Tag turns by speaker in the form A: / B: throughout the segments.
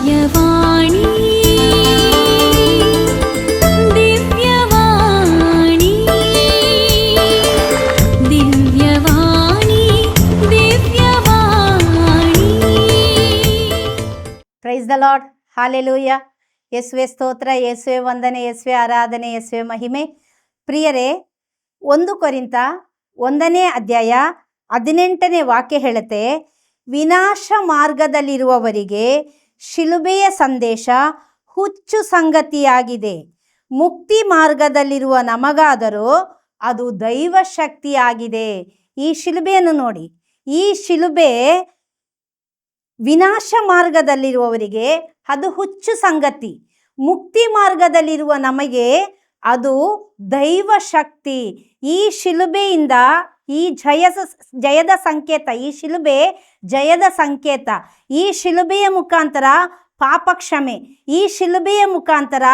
A: ದಿವ್ಯವಾಣಿ. ದಿವ್ಯವಾಣಿ. ದಿವ್ಯವಾಣಿ ದಿವ್ಯವಾಣಿ.
B: Praise the lord hallelujah ಯೇಸುವೆ ಸ್ತೋತ್ರ, ಯೇಸುವೆ ವಂದನೆ, ಯೇಸುವೆ ಆರಾಧನೆ, ಯೇಸುವೆ ಮಹಿಮೆ. ಪ್ರಿಯರೇ, ಒಂದು ಕೊರಿಂತ ಒಂದನೇ ಅಧ್ಯಾಯ ಹದಿನೆಂಟನೇ ವಾಕ್ಯ ಹೇಳುತ್ತೆ, ವಿನಾಶ ಮಾರ್ಗದಲ್ಲಿರುವವರಿಗೆ ಶಿಲುಬೆಯ ಸಂದೇಶ ಹುಚ್ಚು ಸಂಗತಿಯಾಗಿದೆ. ಮುಕ್ತಿ ಮಾರ್ಗದಲ್ಲಿರುವ ನಮಗಾದರೂ ಅದು ದೈವ ಶಕ್ತಿಯಾಗಿದೆ. ಈ ಶಿಲುಬೆಯನ್ನು ನೋಡಿ. ಈ ಶಿಲುಬೆ ವಿನಾಶ ಮಾರ್ಗದಲ್ಲಿರುವವರಿಗೆ ಅದು ಹುಚ್ಚು ಸಂಗತಿ. ಮುಕ್ತಿ ಮಾರ್ಗದಲ್ಲಿರುವ ನಮಗೆ ಅದು ದೈವ ಶಕ್ತಿ. ಈ ಶಿಲುಬೆಯಿಂದ ಈ ಜಯದ ಜಯದ ಸಂಕೇತ, ಈ ಶಿಲುಬೆ ಜಯದ ಸಂಕೇತ. ಈ ಶಿಲುಬೆಯ ಮುಖಾಂತರ ಪಾಪ ಕ್ಷಮೆ ಈ ಶಿಲುಬೆಯ ಮುಖಾಂತರ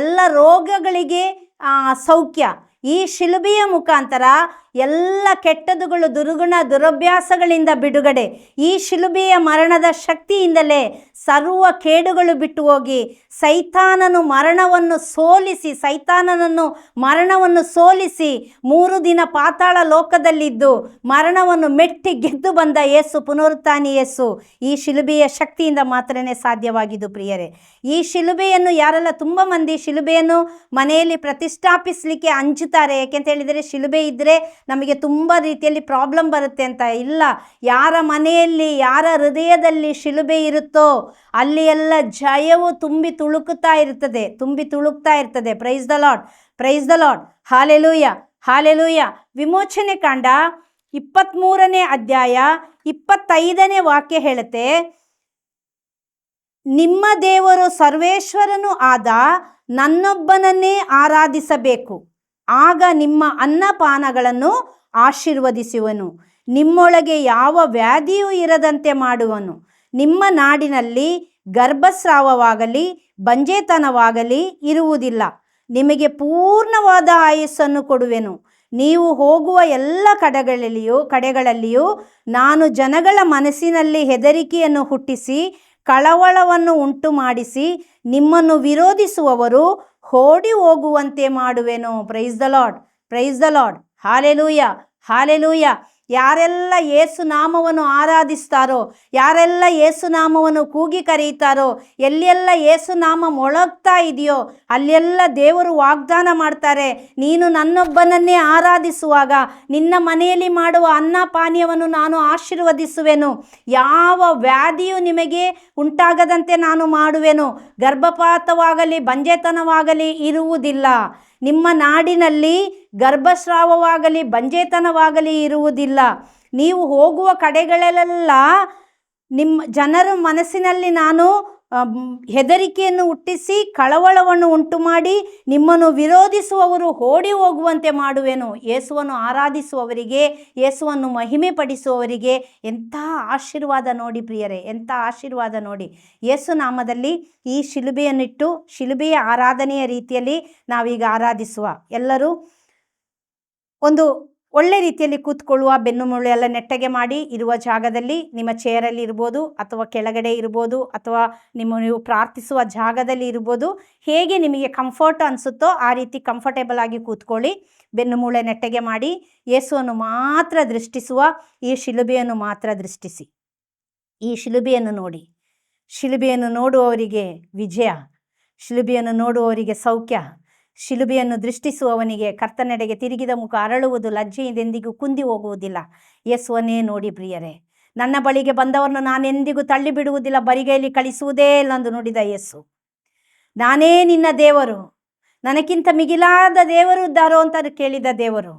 B: ಎಲ್ಲ ರೋಗಗಳಿಗೆ ಸೌಖ್ಯ, ಈ ಶಿಲುಬೆಯ ಮುಖಾಂತರ ಎಲ್ಲ ಕೆಟ್ಟದುಗಳು, ದುರ್ಗುಣ, ದುರಭ್ಯಾಸಗಳಿಂದ ಬಿಡುಗಡೆ, ಈ ಶಿಲುಬೆಯ ಮರಣದ ಶಕ್ತಿಯಿಂದಲೇ ಸರ್ವ ಕೇಡುಗಳು ಬಿಟ್ಟು ಹೋಗಿ ಸೈತಾನನು ಮರಣವನ್ನು ಸೋಲಿಸಿ, ಸೈತಾನನನ್ನು ಮರಣವನ್ನು ಸೋಲಿಸಿ ಮೂರು ದಿನ ಪಾತಾಳ ಲೋಕದಲ್ಲಿದ್ದು ಮರಣವನ್ನು ಮೆಟ್ಟಿ ಗೆದ್ದು ಬಂದ ಯೇಸು, ಪುನರುತ್ಥಾನಿ ಯೇಸು. ಈ ಶಿಲುಬೆಯ ಶಕ್ತಿಯಿಂದ ಮಾತ್ರನೇ ಸಾಧ್ಯವಾಗಿದ್ದು ಪ್ರಿಯರೇ. ಈ ಶಿಲುಬೆಯನ್ನು ಯಾರೆಲ್ಲ ತುಂಬ ಮಂದಿ ಶಿಲುಬೆಯನ್ನು ಮನೆಯಲ್ಲಿ ಪ್ರತಿಷ್ಠಾಪಿಸಲಿಕ್ಕೆ ಹಂಚುತ್ತಾರೆ ಯಾಕೆಂತ ಹೇಳಿದರೆ ಶಿಲುಬೆ ಇದ್ದರೆ ನಮಗೆ ತುಂಬ ರೀತಿಯಲ್ಲಿ ಪ್ರಾಬ್ಲಮ್ ಬರುತ್ತೆ ಅಂತ. ಇಲ್ಲ, ಯಾರ ಮನೆಯಲ್ಲಿ, ಯಾರ ಹೃದಯದಲ್ಲಿ ಶಿಲುಬೆ ಇರುತ್ತೋ ಅಲ್ಲಿ ಎಲ್ಲ ಜಯವು ತುಂಬಿ ತುಳುಕುತ್ತಾ ಇರ್ತದೆ, ತುಂಬಿ ತುಳುಕ್ತಾ ಇರ್ತದೆ. Praise the lord praise the lord hallelujah hallelujah ವಿಮೋಚನೆ ಕಾಂಡ ಇಪ್ಪತ್ತ್ಮೂರನೇ ಅಧ್ಯಾಯ ಇಪ್ಪತ್ತೈದನೇ ವಾಕ್ಯ ಹೇಳುತ್ತೆ, ನಿಮ್ಮ ದೇವರು ಸರ್ವೇಶ್ವರನು ಆದ ನನ್ನೊಬ್ಬನನ್ನೇ ಆರಾಧಿಸಬೇಕು. ಆಗ ನಿಮ್ಮ ಅನ್ನಪಾನಗಳನ್ನು ಆಶೀರ್ವದಿಸುವನು. ನಿಮ್ಮೊಳಗೆ ಯಾವ ವ್ಯಾಧಿಯೂ ಇರದಂತೆ ಮಾಡುವನು. ನಿಮ್ಮ ನಾಡಿನಲ್ಲಿ ಗರ್ಭಸ್ರಾವವಾಗಲಿ, ಬಂಜೇತನವಾಗಲಿ ಇರುವುದಿಲ್ಲ. ನಿಮಗೆ ಪೂರ್ಣವಾದ ಆಯಸ್ಸನ್ನು ಕೊಡುವೆನು. ನೀವು ಹೋಗುವ ಎಲ್ಲ ಕಡೆಗಳಲ್ಲಿಯೂ ಕಡೆಗಳಲ್ಲಿಯೂ ನಾನು ಜನಗಳ ಮನಸ್ಸಿನಲ್ಲಿ ಹೆದರಿಕೆಯನ್ನು ಹುಟ್ಟಿಸಿ, ಕಳವಳವನ್ನು ಉಂಟು ಮಾಡಿಸಿ ನಿಮ್ಮನ್ನು ವಿರೋಧಿಸುವವರು ಓಡಿ ಹೋಗುವಂತೆ ಮಾಡುವೆನು. Praise the lord praise the lord hallelujah hallelujah ಯಾರೆಲ್ಲ ಯೇಸು ನಾಮವನ್ನು ಆರಾಧಿಸ್ತಾರೋ, ಯಾರೆಲ್ಲ ಯೇಸು ನಾಮವನ್ನು ಕೂಗಿ ಕರೆಯುತ್ತಾರೋ ಎಲ್ಲೆಲ್ಲ ಯೇಸು ನಾಮ ಮೊಳಗ್ತಾ ಇದೆಯೋ, ಅಲ್ಲೆಲ್ಲ ದೇವರು ವಾಗ್ದಾನ ಮಾಡ್ತಾರೆ. ನೀನು ನನ್ನೊಬ್ಬನನ್ನೇ ಆರಾಧಿಸುವಾಗ, ನಿನ್ನ ಮನೆಯಲ್ಲಿ ಮಾಡುವ ಅನ್ನ ಪಾನೀಯವನ್ನು ನಾನು ಆಶೀರ್ವದಿಸುವೆನು. ಯಾವ ವ್ಯಾಧಿಯು ನಿಮಗೆ ಉಂಟಾಗದಂತೆ ನಾನು ಮಾಡುವೆನು. ಗರ್ಭಪಾತವಾಗಲಿ, ಬಂಜೆತನವಾಗಲಿ ಇರುವುದಿಲ್ಲ. ನಿಮ್ಮ ನಾಡಿನಲ್ಲಿ ಗರ್ಭಸ್ರಾವವಾಗಲಿ ಬಂಜೇತನವಾಗಲಿ ಇರುವುದಿಲ್ಲ. ನೀವು ಹೋಗುವ ಕಡೆಗಳಲ್ಲೆಲ್ಲ ನಿಮ್ಮ ಜನರ ಮನಸ್ಸಿನಲ್ಲಿ ನಾನು ಹೆದರಿಕೆಯನ್ನು ಹುಟ್ಟಿಸಿ ಕಳವಳವನ್ನು ಉಂಟು ಮಾಡಿ ನಿಮ್ಮನ್ನು ವಿರೋಧಿಸುವವರು ಓಡಿ ಹೋಗುವಂತೆ ಮಾಡುವೆನು. ಯೇಸುವನ್ನು ಆರಾಧಿಸುವವರಿಗೆ, ಯೇಸುವನ್ನು ಮಹಿಮೆ ಪಡಿಸುವವರಿಗೆ ಎಂಥ ಆಶೀರ್ವಾದ ನೋಡಿ ಪ್ರಿಯರೇ, ಎಂಥ ಆಶೀರ್ವಾದ ನೋಡಿ. ಯೇಸು ನಾಮದಲ್ಲಿ ಈ ಶಿಲುಬೆಯನ್ನಿಟ್ಟು ಶಿಲುಬೆಯ ಆರಾಧನೆಯ ರೀತಿಯಲ್ಲಿ ನಾವೀಗ ಆರಾಧಿಸುವ. ಎಲ್ಲರೂ ಒಂದು ಒಳ್ಳೆ ರೀತಿಯಲ್ಲಿ ಕೂತ್ಕೊಳ್ಳುವ, ಬೆನ್ನು ಮುಳ್ಳು ಎಲ್ಲ ನೆಟ್ಟಗೆ ಮಾಡಿ ಇರುವ ಜಾಗದಲ್ಲಿ ನಿಮ್ಮ ಚೇರಲ್ಲಿ ಇರ್ಬೋದು ಅಥವಾ ಕೆಳಗಡೆ ಇರ್ಬೋದು ಅಥವಾ ನಿಮ್ಮ ನೀವು ಪ್ರಾರ್ಥಿಸುವ ಜಾಗದಲ್ಲಿ ಇರ್ಬೋದು. ಹೇಗೆ ನಿಮಗೆ ಕಂಫರ್ಟ್ ಅನಿಸುತ್ತೋ ಆ ರೀತಿ ಕಂಫರ್ಟೇಬಲ್ ಆಗಿ ಕೂತ್ಕೊಳ್ಳಿ. ಬೆನ್ನು ಮೂಳೆ ನೆಟ್ಟಗೆ ಮಾಡಿ ಯೇಸುವನ್ನು ಮಾತ್ರ ದೃಷ್ಟಿಸುವ, ಈ ಶಿಲುಬೆಯನ್ನು ಮಾತ್ರ ದೃಷ್ಟಿಸಿ. ಈ ಶಿಲುಬೆಯನ್ನು ನೋಡಿ. ಶಿಲುಬೆಯನ್ನು ನೋಡುವವರಿಗೆ ವಿಜಯ. ಶಿಲುಬೆಯನ್ನು ನೋಡುವವರಿಗೆ ಸೌಖ್ಯ. ಶಿಲುಬೆಯನ್ನು ದೃಷ್ಟಿಸುವವನಿಗೆ ಕರ್ತನೆಡೆಗೆ ತಿರುಗಿದ ಮುಖ ಅರಳುವುದು ಲಜ್ಜೆಯಿಂದೆಂದಿಗೂ ಕುಂದಿ ಹೋಗುವುದಿಲ್ಲ. ಯೇಸುವನ್ನೇ ನೋಡಿ ಪ್ರಿಯರೇ, ನನ್ನ ಬಳಿಗೆ ಬಂದವರನ್ನು ನಾನೆಂದಿಗೂ ತಳ್ಳಿ ಬಿಡುವುದಿಲ್ಲ ಬರಿಗೈಲಿ ಕಳಿಸುವುದೇ ಇಲ್ಲ ಎಂದು ನುಡಿದ ಯೇಸು. ನಾನೇ ನಿನ್ನ ದೇವರು ನನಗಿಂತ ಮಿಗಿಲಾದ ದೇವರು ಇದ್ದಾರೋ ಅಂತ ಕೇಳಿದ ದೇವರು.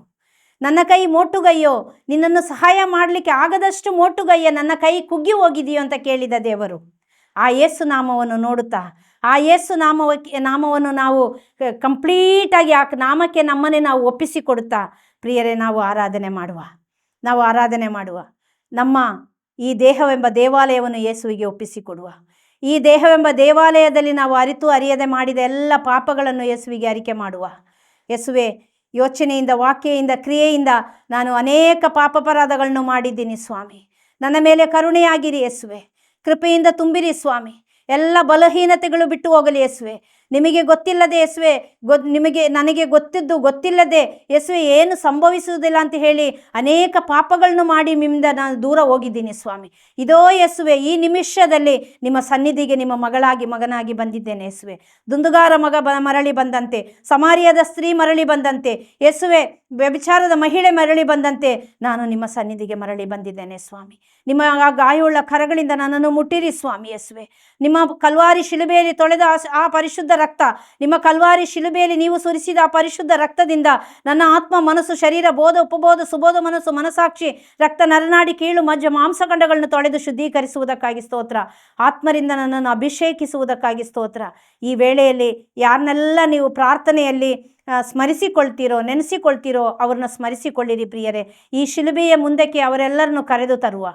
B: ನನ್ನ ಕೈ ಮೋಟುಗೈಯೋ, ನಿನ್ನನ್ನು ಸಹಾಯ ಮಾಡಲಿಕ್ಕೆ ಆಗದಷ್ಟು ಮೋಟುಗೈಯ, ನನ್ನ ಕೈ ಕುಗ್ಗಿ ಹೋಗಿದೆಯೋ ಅಂತ ಕೇಳಿದ ದೇವರು. ಆ ಯೇಸು ನಾಮವನ್ನು ನೋಡುತ್ತಾ, ಆ ಯೇಸು ನಾಮವಕ್ಕೆ, ನಾಮವನ್ನು ನಾವು ಕಂಪ್ಲೀಟಾಗಿ ಆ ನಾಮಕ್ಕೆ ನಮ್ಮನ್ನೇ ನಾವು ಒಪ್ಪಿಸಿಕೊಡುತ್ತಾ ಪ್ರಿಯರೇ, ನಾವು ಆರಾಧನೆ ಮಾಡುವ, ನಾವು ಆರಾಧನೆ ಮಾಡುವ. ನಮ್ಮ ಈ ದೇಹವೆಂಬ ದೇವಾಲಯವನ್ನು ಯೇಸುವಿಗೆ ಒಪ್ಪಿಸಿಕೊಡುವ ಈ ದೇಹವೆಂಬ ದೇವಾಲಯದಲ್ಲಿ ನಾವು ಅರಿತು ಅರಿಯದೆ ಮಾಡಿದ ಎಲ್ಲ ಪಾಪಗಳನ್ನು ಯೇಸುವಿಗೆ ಅರಿಕೆ ಮಾಡುವ. ಯೇಸುವೆ, ಯೋಚನೆಯಿಂದ, ವಾಕ್ಯೆಯಿಂದ, ಕ್ರಿಯೆಯಿಂದ ನಾನು ಅನೇಕ ಪಾಪಪರಾಧಗಳನ್ನು ಮಾಡಿದ್ದೀನಿ ಸ್ವಾಮಿ. ನನ್ನ ಮೇಲೆ ಕರುಣೆಯಾಗಿರಿ ಯೇಸುವೆ. ಕೃಪೆಯಿಂದ ತುಂಬಿರಿ ಸ್ವಾಮಿ. ಎಲ್ಲ ಬಲಹೀನತೆಗಳು ಬಿಟ್ಟು ಹೋಗಲಿ ಯೇಸುವೆ. ನಿಮಗೆ ಗೊತ್ತಿಲ್ಲದೆ ಯೇಸುವೆ ಗೊ ನಿಮಗೆ, ನನಗೆ ಗೊತ್ತಿದ್ದು ಗೊತ್ತಿಲ್ಲದೆ ಯೇಸುವೆ ಏನು ಸಂಭವಿಸುವುದಿಲ್ಲ ಅಂತ ಹೇಳಿ ಅನೇಕ ಪಾಪಗಳನ್ನು ಮಾಡಿ ನಿಮ್ಮಿಂದ ನಾನು ದೂರ ಹೋಗಿದ್ದೀನಿ ಸ್ವಾಮಿ. ಇದೋ ಯೇಸುವೆ, ಈ ನಿಮಿಷದಲ್ಲಿ ನಿಮ್ಮ ಸನ್ನಿಧಿಗೆ ನಿಮ್ಮ ಮಗಳಾಗಿ, ಮಗನಾಗಿ ಬಂದಿದ್ದೇನೆ ಯೇಸುವೆ. ದುಂದುಗಾರ ಮಗ ಬ, ಮರಳಿ ಬಂದಂತೆ, ಸಮಾರಿಯಾದ ಸ್ತ್ರೀ ಮರಳಿ ಬಂದಂತೆ, ಯಸುವೆ ವ್ಯಭಿಚಾರದ ಮಹಿಳೆ ಮರಳಿ ಬಂದಂತೆ ನಾನು ನಿಮ್ಮ ಸನ್ನಿಧಿಗೆ ಮರಳಿ ಬಂದಿದ್ದೇನೆ ಸ್ವಾಮಿ. ನಿಮ್ಮ ಆ ಗಾಯವುಳ್ಳ ಕರಗಳಿಂದ ನನ್ನನ್ನು ಮುಟ್ಟಿರಿ ಸ್ವಾಮಿ ಯಸುವೆ. ನಿಮ್ಮ ಕಲ್ವಾರಿ ಶಿಲುಬೆಯಲ್ಲಿ ತೊಳೆದ ಆ- ಆ ಪರಿಶುದ್ಧ ರಕ್ತ. ನಿಮ್ಮ ಕಲ್ವಾರಿ ಶಿಲುಬೆಯಲ್ಲಿ ನೀವು ಸುರಿಸಿದ ಆ ಪರಿಶುದ್ಧ ರಕ್ತದಿಂದ ನನ್ನ ಆತ್ಮ, ಮನಸ್ಸು, ಶರೀರ, ಬೋಧ, ಉಪಬೋಧ, ಸುಬೋಧ ಮನಸ್ಸು ಮನಸಾಕ್ಷಿ ರಕ್ತ ನರನಾಡಿ, ಕೀಳು, ಮಜ್ಜ ಮಾಂಸಖಂಡಗಳನ್ನು ತೊಳೆದು ಶುದ್ಧೀಕರಿಸುವುದಕ್ಕಾಗಿ ಸ್ತೋತ್ರ. ಆತ್ಮರಿಂದ ನನ್ನನ್ನು ಅಭಿಷೇಕಿಸುವುದಕ್ಕಾಗಿ ಸ್ತೋತ್ರ. ಈ ವೇಳೆಯಲ್ಲಿ ಯಾರನ್ನೆಲ್ಲ ನೀವು ಪ್ರಾರ್ಥನೆಯಲ್ಲಿ ಸ್ಮರಿಸಿಕೊಳ್ತೀರೋ, ನೆನೆಸಿಕೊಳ್ತೀರೋ, ಅವ್ರನ್ನ ಸ್ಮರಿಸಿಕೊಳ್ಳಿರಿ ಪ್ರಿಯರೇ. ಈ ಶಿಲುಬೆಯ ಮುಂದಕ್ಕೆ ಅವರೆಲ್ಲರನ್ನು ಕರೆದು ತರುವ.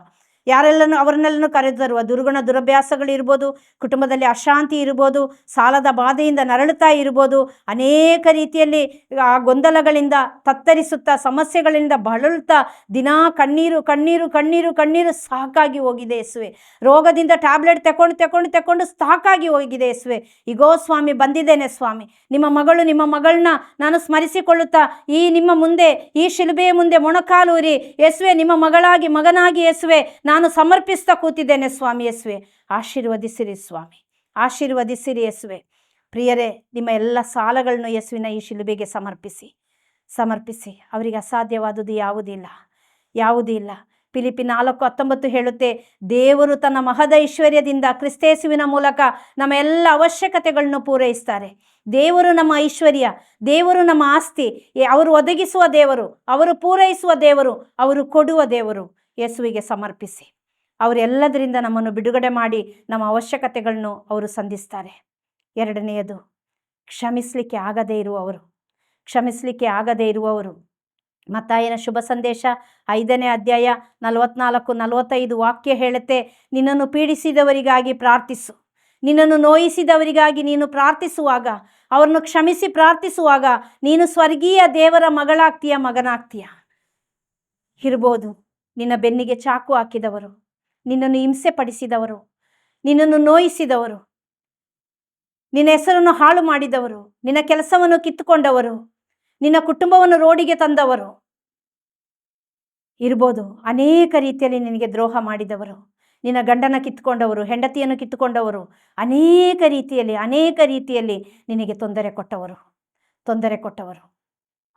B: ಯಾರೆಲ್ಲನೂ ಅವರನ್ನೆಲ್ಲನೂ ಕರೆದು ತರುವ ದುರ್ಗುಣ ದುರಭ್ಯಾಸಗಳಿರ್ಬೋದು ಕುಟುಂಬದಲ್ಲಿ ಅಶಾಂತಿ ಇರ್ಬೋದು, ಸಾಲದ ಬಾಧೆಯಿಂದ ನರಳುತ್ತಾ ಇರ್ಬೋದು, ಅನೇಕ ರೀತಿಯಲ್ಲಿ ಆ ಗೊಂದಲಗಳಿಂದ ತತ್ತರಿಸುತ್ತಾ, ಸಮಸ್ಯೆಗಳಿಂದ ಬಳಲುತ್ತಾ ದಿನಾ ಕಣ್ಣೀರು ಕಣ್ಣೀರು ಕಣ್ಣೀರು ಕಣ್ಣೀರು ಸಾಕಾಗಿ ಹೋಗಿದೆ ಯೇಸುವೆ. ರೋಗದಿಂದ ಟ್ಯಾಬ್ಲೆಟ್ ತಕೊಂಡು ತಕೊಂಡು ತಕೊಂಡು ಸಾಕಾಗಿ ಹೋಗಿದೆ ಯೇಸುವೆ. ಈಗೋ ಸ್ವಾಮಿ, ಬಂದಿದ್ದೇನೆ ಸ್ವಾಮಿ. ನಿಮ್ಮ ಮಗಳು, ನಿಮ್ಮ ಮಗಳನ್ನ ನಾನು ಸ್ಮರಿಸಿಕೊಳ್ಳುತ್ತಾ, ಈ ನಿಮ್ಮ ಮುಂದೆ, ಈ ಶಿಲುಬೆಯ ಮುಂದೆ ಮೊಣಕಾಲೂರಿ. ಯೇಸುವೆ, ನಿಮ್ಮ ಮಗಳಾಗಿ, ಮಗನಾಗಿ ಯೇಸುವೆ ನಾನು ಸಮರ್ಪಿಸ್ತಾ ಕೂತಿದ್ದೇನೆ ಸ್ವಾಮಿ ಯಸ್ವೆ. ಆಶೀರ್ವದಿಸಿರಿ ಸ್ವಾಮಿ. ಆಶೀರ್ವದಿಸಿರಿ ಯಸ್ವೆ. ಪ್ರಿಯರೇ, ನಿಮ್ಮ ಎಲ್ಲ ಸಾಲಗಳನ್ನು ಯಸ್ವಿನ ಈ ಶಿಲುಬೆಗೆ ಸಮರ್ಪಿಸಿ. ಸಮರ್ಪಿಸಿ. ಅವರಿಗೆ ಅಸಾಧ್ಯವಾದುದು ಯಾವುದಿಲ್ಲ ಯಾವುದೂ ಇಲ್ಲ. ಪಿಲಿಪಿ ನಾಲ್ಕು ಹತ್ತೊಂಬತ್ತು ಹೇಳುತ್ತೆ, ದೇವರು ತನ್ನ ಮಹದ ಐಶ್ವರ್ಯದಿಂದ ಕ್ರಿಸ್ತೇಸುವಿನ ಮೂಲಕ ನಮ್ಮ ಎಲ್ಲ ಅವಶ್ಯಕತೆಗಳನ್ನು ಪೂರೈಸ್ತಾರೆ. ದೇವರು ನಮ್ಮ ಐಶ್ವರ್ಯ, ದೇವರು ನಮ್ಮ ಆಸ್ತಿ ಅವರು ಒದಗಿಸುವ ದೇವರು, ಅವರು ಪೂರೈಸುವ ದೇವರು, ಅವರು ಕೊಡುವ ದೇವರು. ಯೇಸುವಿಗೆ ಸಮರ್ಪಿಸಿ. ಅವರೆಲ್ಲದರಿಂದ ನಮ್ಮನ್ನು ಬಿಡುಗಡೆ ಮಾಡಿ ನಮ್ಮ ಅವಶ್ಯಕತೆಗಳನ್ನು ಅವರು ಸಂಧಿಸ್ತಾರೆ. ಎರಡನೆಯದು, ಕ್ಷಮಿಸಲಿಕ್ಕೆ ಆಗದೇ ಇರುವವರು. ಕ್ಷಮಿಸಲಿಕ್ಕೆ ಆಗದೇ ಇರುವವರು. ಮತ್ತಾಯನ ಶುಭ ಸಂದೇಶ ಐದನೇ ಅಧ್ಯಾಯ ನಲವತ್ನಾಲ್ಕು ನಲವತ್ತೈದು ವಾಕ್ಯ ಹೇಳುತ್ತೆ, ನಿನ್ನನ್ನು ಪೀಡಿಸಿದವರಿಗಾಗಿ ಪ್ರಾರ್ಥಿಸು. ನಿನ್ನನ್ನು ನೋಯಿಸಿದವರಿಗಾಗಿ ನೀನು ಪ್ರಾರ್ಥಿಸುವಾಗ, ಅವರನ್ನು ಕ್ಷಮಿಸಿ ಪ್ರಾರ್ಥಿಸುವಾಗ ನೀನು ಸ್ವರ್ಗೀಯ ದೇವರ ಮಗಳಾಗ್ತೀಯ, ಮಗನಾಗ್ತೀಯ. ಇರ್ಬೋದು. ನಿನ್ನ ಬೆನ್ನಿಗೆ ಚಾಕು ಹಾಕಿದವರು. ನಿನ್ನನ್ನು ಹಿಂಸೆ ಪಡಿಸಿದವರು ನಿನ್ನನ್ನು ನೋಯಿಸಿದವರು. ನಿನ್ನ ಹೆಸರನ್ನು ಹಾಳು ಮಾಡಿದವರು. ನಿನ್ನ ಕೆಲಸವನ್ನು ಕಿತ್ತುಕೊಂಡವರು. ನಿನ್ನ ಕುಟುಂಬವನ್ನು ರೋಡಿಗೆ ತಂದವರು. ಇರ್ಬೋದು, ಅನೇಕ ರೀತಿಯಲ್ಲಿ ನಿನಗೆ ದ್ರೋಹ ಮಾಡಿದವರು. ನಿನ್ನ ಗಂಡನ ಕಿತ್ತುಕೊಂಡವರು ಹೆಂಡತಿಯನ್ನು ಕಿತ್ತುಕೊಂಡವರು ಅನೇಕ ರೀತಿಯಲ್ಲಿ ಅನೇಕ ರೀತಿಯಲ್ಲಿ ನಿನಗೆ ತೊಂದರೆ ಕೊಟ್ಟವರು. ತೊಂದರೆ ಕೊಟ್ಟವರು.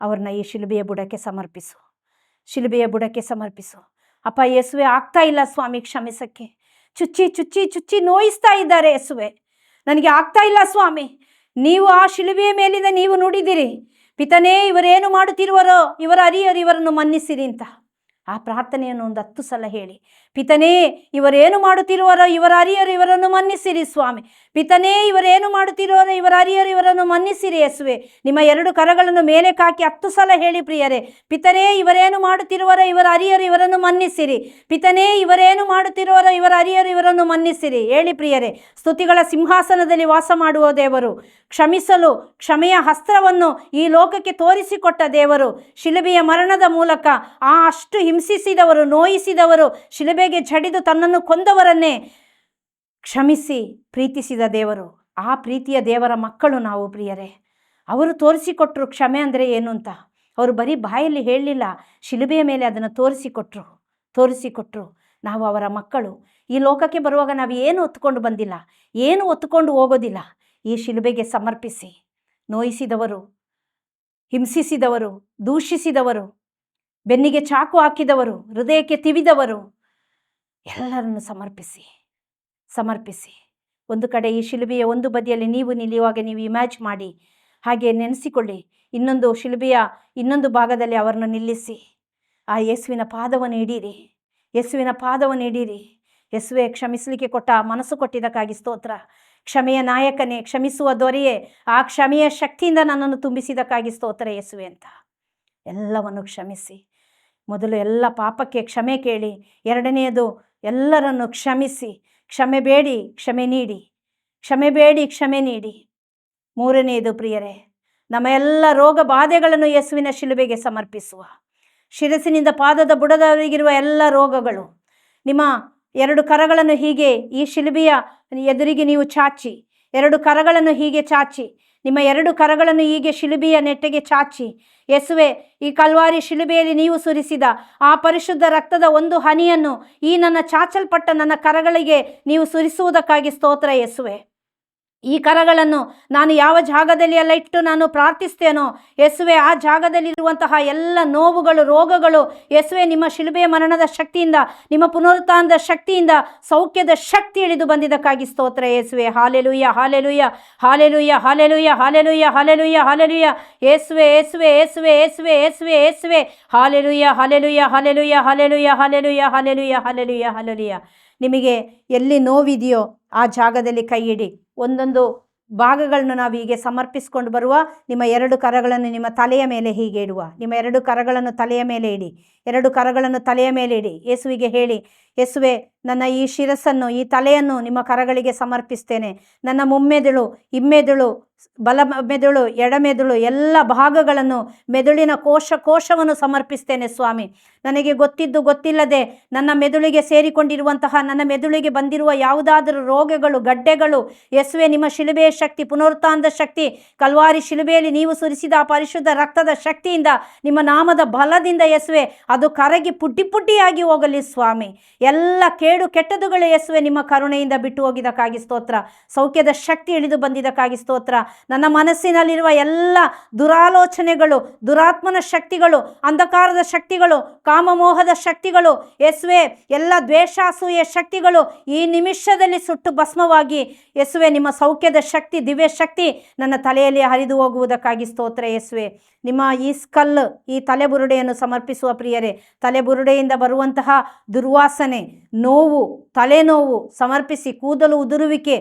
B: ಅವ್ರನ್ನ ಈ ಶಿಲುಬೆಯ ಬುಡಕ್ಕೆ ಸಮರ್ಪಿಸು. ಶಿಲುಬೆಯ ಬುಡಕ್ಕೆ ಸಮರ್ಪಿಸು. ಅಪ್ಪ ಯೇಸುವೆ, ಆಗ್ತಾ ಇಲ್ಲ ಸ್ವಾಮಿ ಕ್ಷಮಿಸಕ್ಕೆ. ಚುಚ್ಚಿ ಚುಚ್ಚಿ ಚುಚ್ಚಿ ನೋಯಿಸ್ತಾ ಇದ್ದಾರೆ ಯೇಸುವೆ. ನನಗೆ ಆಗ್ತಾ ಇಲ್ಲ ಸ್ವಾಮಿ. ನೀವು ಆ ಶಿಲುಬೆಯ ಮೇಲಿಂದ ನೀವು ನುಡಿದಿರಿ. ಪಿತನೇ, ಇವರೇನು ಮಾಡುತ್ತಿರುವರೋ, ಇವರ ಅರಿಯರು ಇವರನ್ನು ಮನ್ನಿಸಿರಿ ಅಂತ. ಆ ಪ್ರಾರ್ಥನೆಯನ್ನು ಒಂದು ಹತ್ತು ಸಲ ಹೇಳಿ. ಪಿತನೇ, ಇವರೇನು ಮಾಡುತ್ತಿರುವರೋ, ಇವರ ಅರಿಯರು ಇವರನ್ನು ಮನ್ನಿಸಿರಿ ಸ್ವಾಮಿ. ಪಿತನೇ, ಇವರೇನು ಮಾಡುತ್ತಿರುವರೋ ಇವರ ಅರಿಯರು ಇವರನ್ನು ಮನ್ನಿಸಿರಿ ಯಸುವೆ. ನಿಮ್ಮ ಎರಡು ಕರಗಳನ್ನು ಮೇಲೆ ಕಾಕಿ ಹತ್ತು ಸಲ ಹೇಳಿ ಪ್ರಿಯರೇ. ಪಿತನೇ, ಇವರೇನು ಮಾಡುತ್ತಿರುವರೋ ಇವರ ಅರಿಯರು ಇವರನ್ನು ಮನ್ನಿಸಿರಿ. ಪಿತನೇ, ಇವರೇನು ಮಾಡುತ್ತಿರುವರೋ ಇವರ ಅರಿಯರು ಇವರನ್ನು ಮನ್ನಿಸಿರಿ. ಹೇಳಿ ಪ್ರಿಯರೇ, ಸ್ತುತಿಗಳ ಸಿಂಹಾಸನದಲ್ಲಿ ವಾಸ ಮಾಡುವ ದೇವರು. ಕ್ಷಮಿಸಲು, ಕ್ಷಮೆಯ ಹಸ್ತ್ರವನ್ನು ಈ ಲೋಕಕ್ಕೆ ತೋರಿಸಿಕೊಟ್ಟ ದೇವರು. ಶಿಲುಬೆಯ ಮರಣದ ಮೂಲಕ ಆ ಅಷ್ಟು ಹಿಂಸಿಸಿದವರು, ನೋಯಿಸಿದವರು, ಶಿಲುಬೆಗೆ ಝಡಿದು ತನ್ನನ್ನು ಕೊಂದವರನ್ನೇ. ಕ್ಷಮಿಸಿ ಪ್ರೀತಿಸಿದ ದೇವರು, ಆ ಪ್ರೀತಿಯ ದೇವರ ಮಕ್ಕಳು ನಾವು ಪ್ರಿಯರೇ. ಅವರು ತೋರಿಸಿಕೊಟ್ರು ಕ್ಷಮೆ ಅಂದರೆ ಏನು ಅಂತ. ಅವರು ಬರೀ ಬಾಯಲ್ಲಿ ಹೇಳಲಿಲ್ಲ, ಶಿಲುಬೆಯ ಮೇಲೆ ಅದನ್ನು ತೋರಿಸಿಕೊಟ್ರು ತೋರಿಸಿಕೊಟ್ರು ನಾವು ಅವರ ಮಕ್ಕಳು. ಈ ಲೋಕಕ್ಕೆ ಬರುವಾಗ ನಾವು ಏನು ಹೊತ್ಕೊಂಡು ಬಂದಿಲ್ಲ, ಏನು ಹೊತ್ಕೊಂಡು ಹೋಗೋದಿಲ್ಲ. ಈ ಶಿಲುಬೆಗೆ ಸಮರ್ಪಿಸಿ. ನೋಯಿಸಿದವರು, ಹಿಂಸಿಸಿದವರು, ದೂಷಿಸಿದವರು, ಬೆನ್ನಿಗೆ ಚಾಕು ಹಾಕಿದವರು, ಹೃದಯಕ್ಕೆ ತಿವಿದವರು, ಎಲ್ಲರನ್ನು ಸಮರ್ಪಿಸಿ. ಸಮರ್ಪಿಸಿ. ಒಂದು ಕಡೆ ಈ ಶಿಲುಬೆಯ ಒಂದು ಬದಿಯಲ್ಲಿ ನೀವು ನಿಲ್ಲುವಾಗ ನೀವು ಇಮ್ಯಾಜ್ ಮಾಡಿ, ಹಾಗೆ ನೆನೆಸಿಕೊಳ್ಳಿ. ಇನ್ನೊಂದು ಶಿಲುಬೆಯ ಇನ್ನೊಂದು ಭಾಗದಲ್ಲಿ ಅವರನ್ನು ನಿಲ್ಲಿಸಿ. ಆ ಯೇಸುವಿನ ಪಾದವನ್ನು ಇಡೀರಿ ಯೇಸುವಿನ ಪಾದವನ್ನು ಇಡೀರಿ ಯೇಸುವೆ ಕ್ಷಮಿಸಲಿಕ್ಕೆ ಕೊಟ್ಟ ಮನಸ್ಸು ಕೊಟ್ಟಿದ್ದಕ್ಕಾಗಿ ಸ್ತೋತ್ರ. ಕ್ಷಮೆಯ ನಾಯಕನೇ, ಕ್ಷಮಿಸುವ ದೊರೆಯೇ ಆ ಕ್ಷಮೆಯ ಶಕ್ತಿಯಿಂದ ನನ್ನನ್ನು ತುಂಬಿಸಿದಕ್ಕಾಗಿ ಸ್ತೋತ್ರ ಯೇಸುವೆ ಅಂತ. ಎಲ್ಲವನ್ನು ಕ್ಷಮಿಸಿ. ಮೊದಲು ಎಲ್ಲ ಪಾಪಕ್ಕೆ ಕ್ಷಮೆ ಕೇಳಿ, ಎರಡನೆಯದು ಎಲ್ಲರನ್ನು ಕ್ಷಮಿಸಿ. ಕ್ಷಮೆ ಬೇಡಿ, ಕ್ಷಮೆ ನೀಡಿ, ಕ್ಷಮೆ ಬೇಡಿ, ಕ್ಷಮೆ ನೀಡಿ. ಮೂರನೆಯದು ಪ್ರಿಯರೇ, ನಮ್ಮ ಎಲ್ಲ ರೋಗ ಬಾಧೆಗಳನ್ನು ಯೇಸುವಿನ ಶಿಲುಬೆಗೆ ಸಮರ್ಪಿಸುವ. ಶಿರಸಿನಿಂದ ಪಾದದ ಬುಡದವರಿಗಿರುವ ಎಲ್ಲ ರೋಗಗಳು. ನಿಮ್ಮ ಎರಡು ಕರಗಳನ್ನು ಹೀಗೆ ಈ ಶಿಲುಬೆಯ ಎದುರಿಗೆ ನೀವು ಚಾಚಿ ಎರಡು ಕರಗಳನ್ನು ಹೀಗೆ ಚಾಚಿ. ನಿಮ್ಮ ಎರಡು ಕರಗಳನ್ನು ಹೀಗೆ ಶಿಲುಬೆಯ ನೆಟ್ಟೆಗೆ ಚಾಚಿ. ಯಸುವೆ, ಈ ಕಲ್ವಾರಿ ಶಿಲುಬೆಯಲ್ಲಿ ನೀವು ಸುರಿಸಿದ ಆ ಪರಿಶುದ್ಧ ರಕ್ತದ ಒಂದು ಹನಿಯನ್ನು ಈ ನನ್ನ ಚಾಚಲ್ಪಟ್ಟ ನನ್ನ ಕರಗಳಿಗೆ ನೀವು ಸುರಿಸುವುದಕ್ಕಾಗಿ ಸ್ತೋತ್ರ ಯೇಸುವೆ. ಈ ಕರಗಳನ್ನು ನಾನು ಯಾವ ಜಾಗದಲ್ಲಿ ಎಲ್ಲ ಇಟ್ಟು ನಾನು ಪ್ರಾರ್ಥಿಸ್ತೇನೋ ಯೇಸುವೆ ಆ ಜಾಗದಲ್ಲಿರುವಂತಹ ಎಲ್ಲ ನೋವುಗಳು ರೋಗಗಳು ಯೇಸುವೆ ನಿಮ್ಮ ಶಿಲುಬೆಯ ಮರಣದ ಶಕ್ತಿಯಿಂದ ನಿಮ್ಮ ಪುನರುತ್ಥಾನದ ಶಕ್ತಿಯಿಂದ ಸೌಖ್ಯದ ಶಕ್ತಿ ಇಳಿದು ಬಂದಿದ್ದಕ್ಕಾಗಿ ಸ್ತೋತ್ರ ಯೇಸುವೆ hallelujah hallelujah hallelujah hallelujah hallelujah hallelujah hallelujah ಯೇಸುವೆ ಯೇಸುವೆ ಯೇಸುವೆ ಯೇಸುವೆ ಯೇಸುವೆ ಯೇಸುವೆ hallelujah hallelujah hallelujah hallelujah hallelujah hallelujah hallelujah hallelujah ನಿಮಗೆ ಎಲ್ಲಿ ನೋವಿದೆಯೋ ಆ ಜಾಗದಲ್ಲಿ ಕೈ ಇಡಿ. ಒಂದೊಂದು ಭಾಗಗಳನ್ನು ನಾವು ಹೀಗೆ ಸಮರ್ಪಿಸ್ಕೊಂಡು ಬರುವ ನಿಮ್ಮ ಎರಡು ಕರಗಳನ್ನು ನಿಮ್ಮ ತಲೆಯ ಮೇಲೆ ಹೀಗೆ ಇಡುವ. ನಿಮ್ಮ ಎರಡು ಕರಗಳನ್ನು ತಲೆಯ ಮೇಲೆ ಇಡಿ. ಎರಡು ಕರಗಳನ್ನು ತಲೆಯ ಮೇಲೆ ಇಡಿ. ಯೇಸುವಿಗೆ ಹೇಳಿ ಯೇಸುವೆ, ನನ್ನ ಈ ಶಿರಸ್ಸನ್ನು, ಈ ತಲೆಯನ್ನು ನಿಮ್ಮ ಕರಗಳಿಗೆ ಸಮರ್ಪಿಸ್ತೇನೆ. ನನ್ನ ಮುಮ್ಮೆದುಳು, ಹಿಮ್ಮೆದುಳು, ಬಲ ಮೆದುಳು ಎಡಮೆದುಳು ಎಲ್ಲ ಭಾಗಗಳನ್ನು ಮೆದುಳಿನ ಕೋಶ ಕೋಶವನ್ನು ಸಮರ್ಪಿಸ್ತೇನೆ ಸ್ವಾಮಿ. ನನಗೆ ಗೊತ್ತಿದ್ದು ಗೊತ್ತಿಲ್ಲದೆ ನನ್ನ ಮೆದುಳಿಗೆ ಸೇರಿಕೊಂಡಿರುವಂತಹ, ನನ್ನ ಮೆದುಳಿಗೆ ಬಂದಿರುವ ಯಾವುದಾದರೂ ರೋಗಗಳು, ಗಡ್ಡೆಗಳು ಎಸುವೆ ನಿಮ್ಮ ಶಿಲುಬೆಯ ಶಕ್ತಿ, ಪುನರುತ್ಥಾನದ ಶಕ್ತಿ, ಕಲ್ವಾರಿ ಶಿಲುಬೆಯಲ್ಲಿ ನೀವು ಸುರಿಸಿದ ಆ ಪರಿಶುದ್ಧ ರಕ್ತದ ಶಕ್ತಿಯಿಂದ ನಿಮ್ಮ ನಾಮದ ಬಲದಿಂದ ಯಸುವೆ, ಅದು ಕರಗಿ ಪುಟ್ಟಿ ಪುಟ್ಟಿಯಾಗಿ ಹೋಗಲಿ ಸ್ವಾಮಿ. ಎಲ್ಲ ಕೇಡು ಕೆಟ್ಟದುಗಳು ಯೇಸುವೆ, ನಿಮ್ಮ ಕರುಣೆಯಿಂದ ಬಿಟ್ಟು ಹೋಗಿದ್ದಕ್ಕಾಗಿ ಸ್ತೋತ್ರ. ಸೌಖ್ಯದ ಶಕ್ತಿ ಇಳಿದು ಬಂದಿದ್ದಕ್ಕಾಗಿ ಸ್ತೋತ್ರ. ನನ್ನ ಮನಸ್ಸಿನಲ್ಲಿರುವ ಎಲ್ಲ ದುರಾಲೋಚನೆಗಳು, ದುರಾತ್ಮನ ಶಕ್ತಿಗಳು, ಅಂಧಕಾರದ ಶಕ್ತಿಗಳು, ಕಾಮಮೋಹದ ಶಕ್ತಿಗಳು, ಯೇಸುವೆ, ಎಲ್ಲ ದ್ವೇಷಾಸೂಯ ಶಕ್ತಿಗಳು ಈ ನಿಮಿಷದಲ್ಲಿ ಸುಟ್ಟು ಭಸ್ಮವಾಗಿ, ಯೇಸುವೆ, ನಿಮ್ಮ ಸೌಖ್ಯದ ಶಕ್ತಿ, ದಿವ್ಯ ಶಕ್ತಿ ನನ್ನ ತಲೆಯಲ್ಲಿ ಹರಿದು ಹೋಗುವುದಕ್ಕಾಗಿ ಸ್ತೋತ್ರ, ಯೇಸುವೆ. ನಿಮ್ಮ ಈ ಸ್ಕಲ್, ಈ ತಲೆಬುರುಡೆಯನ್ನು ಸಮರ್ಪಿಸುವ ಪ್ರಿಯರೇ, ತಲೆಬುರುಡೆಯಿಂದ ಬರುವಂತಹ ದುರ್ವಾಸನೆ, ನೋವು, ತಲೆನೋವು ಸಮರ್ಪಿಸಿ ಕೂದಲು ಉದುರುವಿಕೆ